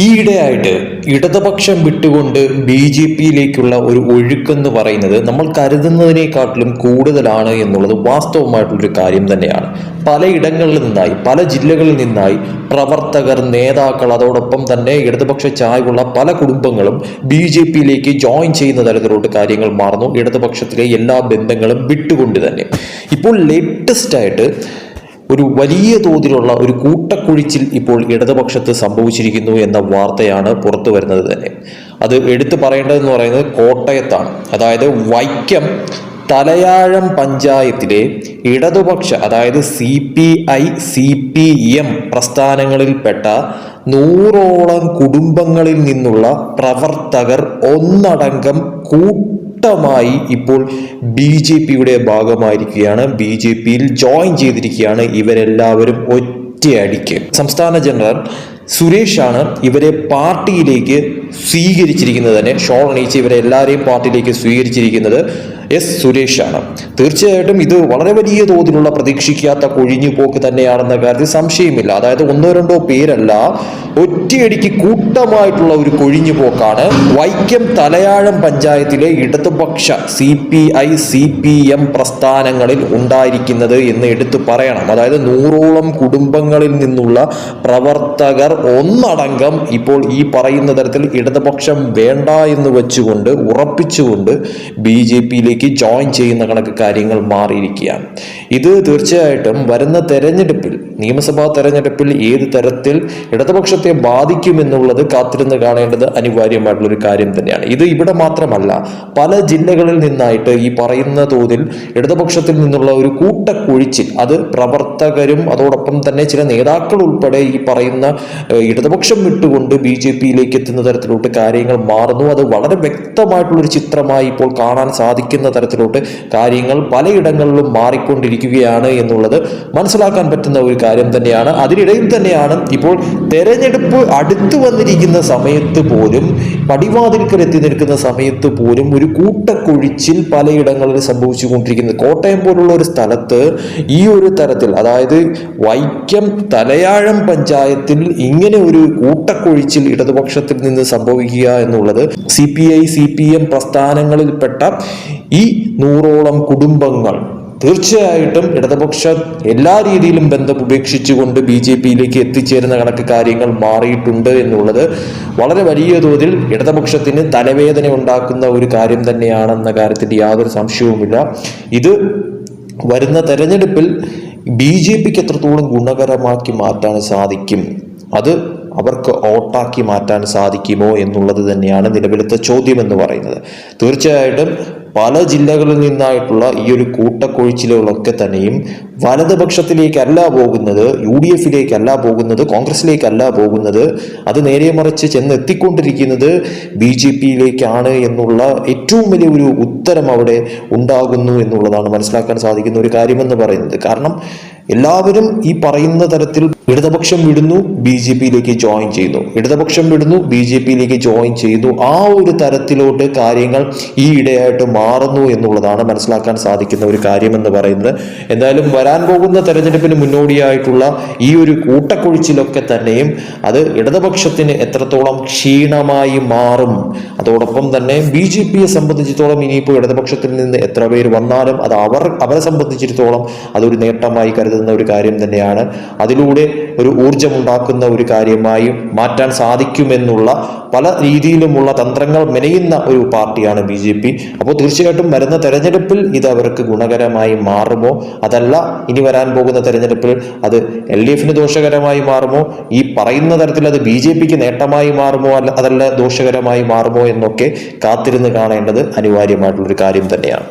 ഈയിടെയായിട്ട് ഇടതുപക്ഷം വിട്ടുകൊണ്ട് ബി ജെ പിയിലേക്കുള്ള ഒരു ഒഴുക്കെന്ന് പറയുന്നത് നമ്മൾ കരുതുന്നതിനേക്കാട്ടിലും കൂടുതലാണ് എന്നുള്ളത് വാസ്തവമായിട്ടുള്ളൊരു കാര്യം തന്നെയാണ്. പലയിടങ്ങളിൽ നിന്നായി പല ജില്ലകളിൽ നിന്നായി പ്രവർത്തകർ നേതാക്കൾ അതോടൊപ്പം തന്നെ ഇടതുപക്ഷ ചായവുള്ള പല കുടുംബങ്ങളും ബി ജെ പിയിലേക്ക് ജോയിൻ ചെയ്യുന്ന തരത്തിലോട്ട് കാര്യങ്ങൾ മാറുന്നു. ഇടതുപക്ഷത്തിലെ എല്ലാ ബന്ധങ്ങളും വിട്ടുകൊണ്ട് തന്നെ. ഇപ്പോൾ ലേറ്റസ്റ്റ് ആയിട്ട് ഒരു വലിയ തോതിലുള്ള ഒരു കൂട്ടക്കുഴിച്ചിൽ ഇപ്പോൾ ഇടതുപക്ഷത്ത് സംഭവിച്ചിരിക്കുന്നു എന്ന വാർത്തയാണ് പുറത്തു വരുന്നത് തന്നെ. അത് എടുത്തു പറയേണ്ടതെന്ന് പറയുന്നത് കോട്ടയത്താണ്. അതായത് വൈക്കം തലയാഴം പഞ്ചായത്തിലെ ഇടതുപക്ഷ അതായത് C P I C P M പ്രസ്ഥാനങ്ങളിൽപ്പെട്ട നൂറോളം കുടുംബങ്ങളിൽ നിന്നുള്ള പ്രവർത്തകർ ഒന്നടങ്കം കൂട്ടമായി ഇപ്പോൾ ബി ജെ പിയുടെ ഭാഗമായിരിക്കുകയാണ്. ബി ജെ പിയിൽ ജോയിൻ ചെയ്തിരിക്കുകയാണ് ഇവരെല്ലാവരും ഒറ്റയടിക്ക്. സംസ്ഥാന ജനറൽ സുരേഷാണ് ഇവരെ പാർട്ടിയിലേക്ക് സ്വീകരിച്ചിരിക്കുന്നത് തന്നെ. ഷോൾ അണിയിച്ച് ഇവരെ എല്ലാവരെയും പാർട്ടിയിലേക്ക് സ്വീകരിച്ചിരിക്കുന്നത് എസ് സുരേഷാണ്. തീർച്ചയായിട്ടും ഇത് വളരെ വലിയ തോതിലുള്ള പ്രതീക്ഷിക്കാത്ത കൊഴിഞ്ഞു കൊഴിഞ്ഞുപോക്ക് തന്നെയാണെന്ന കാര്യത്തിൽ സംശയമില്ല. അതായത് ഒന്നോ രണ്ടോ പേരല്ല ഒറ്റയടിക്ക് കൂട്ടമായിട്ടുള്ള ഒരു കൊഴിഞ്ഞു പോക്കാണ് വൈക്കം തലയാഴം പഞ്ചായത്തിലെ ഇടതുപക്ഷ C P I C P M പ്രസ്ഥാനങ്ങളിൽ ഉണ്ടായിരിക്കുന്നത് എന്ന് എടുത്തു പറയണം. അതായത് നൂറോളം കുടുംബങ്ങളിൽ നിന്നുള്ള പ്രവർത്തകർ ഒന്നടങ്കം ഇപ്പോൾ ഈ പറയുന്ന തരത്തിൽ ഇടതുപക്ഷം വേണ്ട എന്ന് വെച്ചുകൊണ്ട് ഉറപ്പിച്ചുകൊണ്ട് ബി ജെ പിയിലേക്ക് ജോയിൻ ചെയ്യുന്ന കണക്ക് കാര്യങ്ങൾ മാറിയിരിക്കുകയാണ്. ഇത് തീർച്ചയായിട്ടും വരുന്ന തെരഞ്ഞെടുപ്പിൽ നിയമസഭാ തെരഞ്ഞെടുപ്പിൽ ഏത് തരത്തിൽ ഇടതുപക്ഷത്തെ ബാധിക്കുമെന്നുള്ളത് കാത്തിരുന്ന് കാണേണ്ടത് അനിവാര്യമായിട്ടുള്ള ഒരു കാര്യം തന്നെയാണ്. ഇത് ഇവിടെ മാത്രമല്ല പല ജില്ലകളിൽ നിന്നായിട്ട് ഈ പറയുന്ന തോതിൽ ഇടതുപക്ഷത്തിൽ നിന്നുള്ള ഒരു കൂട്ടക്കുഴിച്ചിൽ അത് പ്രവർത്തകരും അതോടൊപ്പം തന്നെ ചില നേതാക്കൾ ഉൾപ്പെടെ ഈ പറയുന്ന ഇടതുപക്ഷം വിട്ടുകൊണ്ട് ബി ജെ പിയിലേക്ക് എത്തുന്ന തരത്തിലോട്ട് കാര്യങ്ങൾ മാറുന്നു. അത് വളരെ വ്യക്തമായിട്ടുള്ളൊരു ചിത്രമായി ഇപ്പോൾ കാണാൻ സാധിക്കുന്ന തരത്തിലോട്ട് കാര്യങ്ങൾ പലയിടങ്ങളിലും മാറിക്കൊണ്ടിരിക്കുകയാണ് എന്നുള്ളത് മനസ്സിലാക്കാൻ പറ്റുന്ന ഒരു കാര്യം തന്നെയാണ്. അതിനിടയിൽ തന്നെയാണ് ഇപ്പോൾ തെരഞ്ഞെടുപ്പ് അടുത്തു വന്നിരിക്കുന്ന സമയത്ത് പോലും പടിവാതിൽക്കൽ എത്തി നിൽക്കുന്ന സമയത്ത് പോലും ഒരു കൂട്ടക്കൊഴിച്ചിൽ പലയിടങ്ങളിൽ സംഭവിച്ചുകൊണ്ടിരിക്കുന്നത് കോട്ടയം പോലുള്ള ഒരു സ്ഥലത്ത് ഈ ഒരു തരത്തിൽ അതായത് വൈക്കം തലയാഴം പഞ്ചായത്തിൽ ഇങ്ങനെ ഒരു കൂട്ടക്കൊഴിച്ചിൽ ഇടതുപക്ഷത്തിൽ നിന്ന് സംഭവിക്കുക എന്നുള്ളത് C P I C P M പ്രസ്ഥാനങ്ങളിൽപ്പെട്ട ഈ നൂറോളം കുടുംബങ്ങൾ തീർച്ചയായിട്ടും ഇടതുപക്ഷ എല്ലാ രീതിയിലും ബന്ധം ഉപേക്ഷിച്ചുകൊണ്ട് ബി ജെ പിയിലേക്ക് എത്തിച്ചേരുന്ന കണക്ക് കാര്യങ്ങൾ മാറിയിട്ടുണ്ട് എന്നുള്ളത് വളരെ വലിയ തോതിൽ ഇടതുപക്ഷത്തിന് തലവേദന ഉണ്ടാക്കുന്ന ഒരു കാര്യം തന്നെയാണെന്ന കാര്യത്തിൽ യാതൊരു സംശയവുമില്ല. ഇത് വരുന്ന തെരഞ്ഞെടുപ്പിൽ ബി ജെ പിക്ക് എത്രത്തോളം ഗുണകരമാക്കി മാറ്റാൻ സാധിക്കും? അത് അവർക്ക് ഓട്ടാക്കി മാറ്റാൻ സാധിക്കുമോ എന്നുള്ളത് തന്നെയാണ് നിലവിലത്തെ ചോദ്യം എന്ന് പറയുന്നത്. തീർച്ചയായിട്ടും പല ജില്ലകളിൽ നിന്നായിട്ടുള്ള ഈ ഒരു കൂട്ടക്കൊഴിച്ചിലുകളൊക്കെ തന്നെയും വലതുപക്ഷത്തിലേക്കല്ല പോകുന്നത് യു ഡി എഫിലേക്കല്ല പോകുന്നത് കോൺഗ്രസിലേക്കല്ല പോകുന്നത് അത് നേരെ മറിച്ച് ചെന്ന് എത്തിക്കൊണ്ടിരിക്കുന്നത് ബി ജെ പിയിലേക്കാണ് എന്നുള്ള ഏറ്റവും വലിയ ഒരു ഉത്തരം അവിടെ ഉണ്ടാകുന്നു എന്നുള്ളതാണ് മനസ്സിലാക്കാൻ സാധിക്കുന്ന ഒരു കാര്യമെന്ന് പറയുന്നത്. കാരണം എല്ലാവരും ഈ പറയുന്ന തരത്തിൽ ഇടതുപക്ഷം വിടുന്നു ബി ജെ പിയിലേക്ക് ജോയിൻ ചെയ്യുന്നു. ഇടതുപക്ഷം വിടുന്നു ബി ജെ പിയിലേക്ക് ജോയിൻ ചെയ്യുന്നു. ആ ഒരു തരത്തിലോട്ട് കാര്യങ്ങൾ ഈ ഇടയായിട്ട് മാറുന്നു എന്നുള്ളതാണ് മനസ്സിലാക്കാൻ സാധിക്കുന്ന ഒരു കാര്യമെന്ന് പറയുന്നത്. എന്തായാലും വരാൻ പോകുന്ന തെരഞ്ഞെടുപ്പിന് മുന്നോടിയായിട്ടുള്ള ഈ ഒരു കൂട്ടക്കൊഴിച്ചിലൊക്കെ തന്നെയും അത് ഇടതുപക്ഷത്തിന് എത്രത്തോളം ക്ഷീണമായി മാറും അതോടൊപ്പം തന്നെ ബി ജെ പിയെ സംബന്ധിച്ചിടത്തോളം ഇനിയിപ്പോൾ ഇടതുപക്ഷത്തിൽ നിന്ന് എത്ര പേര് വന്നാലും അത് അവർ അവരെ സംബന്ധിച്ചിടത്തോളം അതൊരു നേട്ടമായി കരുതുന്ന ഒരു കാര്യം തന്നെയാണ്. അതിലൂടെ ഒരു ഊർജമുണ്ടാക്കുന്ന ഒരു കാര്യമായി മാറ്റാൻ സാധിക്കുമെന്നുള്ള പല രീതിയിലുമുള്ള തന്ത്രങ്ങൾ മെനയുന്ന ഒരു പാർട്ടിയാണ് ബി ജെ പി. അപ്പോൾ തീർച്ചയായിട്ടും വരുന്ന തെരഞ്ഞെടുപ്പിൽ ഇത് അവർക്ക് ഗുണകരമായി മാറുമോ? അതല്ല ഇനി വരാൻ പോകുന്ന തെരഞ്ഞെടുപ്പിൽ അത് എൽ ഡി എഫിന് ദോഷകരമായി മാറുമോ? ഈ പറയുന്ന തരത്തിൽ അത് ബി ജെ പിക്ക് നേട്ടമായി മാറുമോ? അല്ല അതല്ല ദോഷകരമായി മാറുമോ എന്നൊക്കെ കാത്തിരുന്ന് കാണേണ്ടത് അനിവാര്യമായിട്ടുള്ളൊരു കാര്യം തന്നെയാണ്.